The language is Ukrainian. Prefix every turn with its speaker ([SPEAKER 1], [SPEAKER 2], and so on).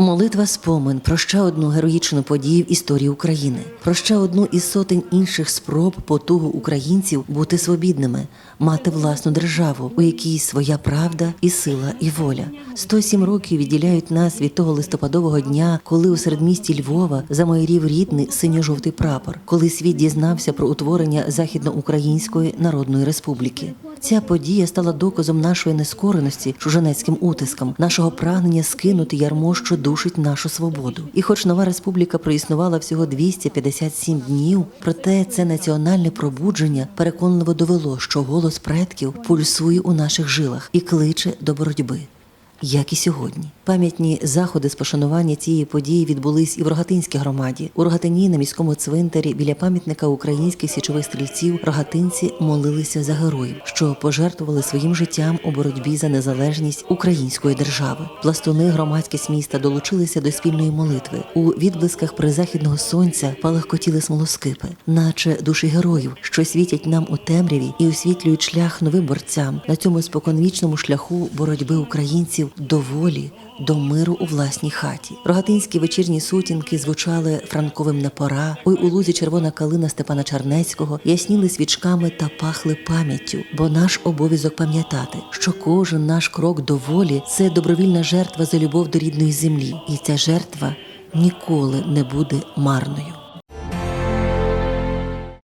[SPEAKER 1] Молитва спомин про ще одну героїчну подію в історії України, про ще одну із сотень інших спроб потугу українців бути свобідними, мати власну державу, у якій своя правда і сила, і воля. 107 років відділяють нас від того листопадового дня, коли у середмісті Львова замайорів рідний синьо-жовтий прапор, коли світ дізнався про утворення Західноукраїнської Народної Республіки. Ця подія стала доказом нашої нескореності чужинецьким утискам, нашого прагнення скинути ярмо, що душить нашу свободу. І хоч нова республіка проіснувала всього 257 днів, проте це національне пробудження переконливо довело, що голос предків пульсує у наших жилах і кличе до боротьби. Як і сьогодні, пам'ятні заходи з пошанування цієї події відбулись і в Рогатинській громаді. У Рогатині на міському цвинтарі біля пам'ятника українських січових стрільців рогатинці молилися за героїв, що пожертвували своїм життям у боротьбі за незалежність української держави. Пластуни громадськість міста долучилися до спільної молитви. У відблисках призахідного сонця палахкотіли смолоскипи, наче душі героїв, що світять нам у темряві і освітлюють шлях новим борцям на цьому споконвічному шляху боротьби українців до волі, до миру у власній хаті. Рогатинські вечірні сутінки звучали франковим на пора. Ой у лузі червона калина Степана Чернецького ясніли свічками та пахли пам'яттю, бо наш обов'язок пам'ятати, що кожен наш крок до волі це добровільна жертва за любов до рідної землі, і ця жертва ніколи не буде марною.